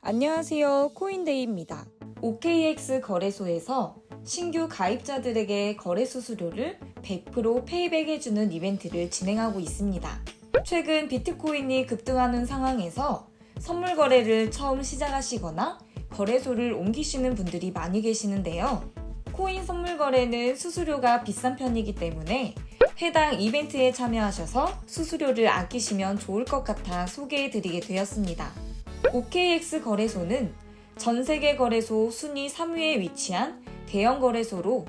안녕하세요. 코인데이입니다. OKX 거래소에서 신규 가입자들에게 거래 수수료를 100% 페이백해주는 이벤트를 진행하고 있습니다. 최근 비트코인이 급등하는 상황에서 선물 거래를 처음 시작하시거나 거래소를 옮기시는 분들이 많이 계시는데요. 코인 선물 거래는 수수료가 비싼 편이기 때문에 해당 이벤트에 참여하셔서 수수료를 아끼시면 좋을 것 같아 소개해 드리게 되었습니다. OKX 거래소는 전 세계 거래소 순위 3위에 위치한 대형 거래소로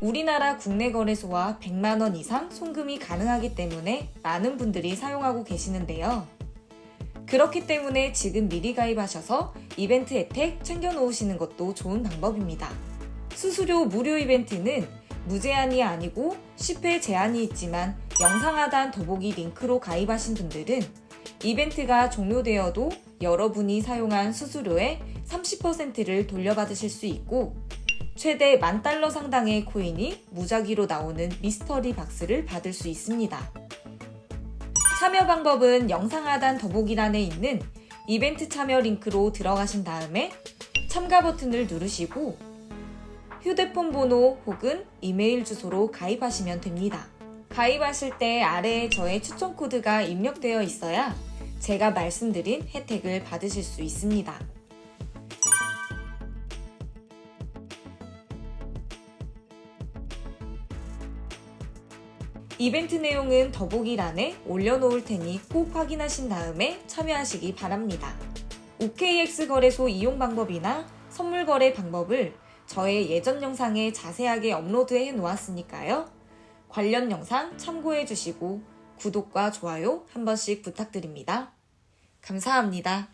우리나라 국내 거래소와 100만원 이상 송금이 가능하기 때문에 많은 분들이 사용하고 계시는데요. 그렇기 때문에 지금 미리 가입하셔서 이벤트 혜택 챙겨놓으시는 것도 좋은 방법입니다. 수수료 무료 이벤트는 무제한이 아니고 10회 제한이 있지만 영상 하단 더보기 링크로 가입하신 분들은 이벤트가 종료되어도 여러분이 사용한 수수료의 30%를 돌려받으실 수 있고 최대 만 달러 상당의 코인이 무작위로 나오는 미스터리 박스를 받을 수 있습니다. 참여 방법은 영상 하단 더보기란에 있는 이벤트 참여 링크로 들어가신 다음에 참가 버튼을 누르시고 휴대폰 번호 혹은 이메일 주소로 가입하시면 됩니다. 가입하실 때 아래에 저의 추천 코드가 입력되어 있어야 제가 말씀드린 혜택을 받으실 수 있습니다. 이벤트 내용은 더보기란에 올려놓을 테니 꼭 확인하신 다음에 참여하시기 바랍니다. OKX 거래소 이용 방법이나 선물 거래 방법을 저의 예전 영상에 자세하게 업로드해 놓았으니까요. 관련 영상 참고해 주시고 구독과 좋아요 한 번씩 부탁드립니다. 감사합니다.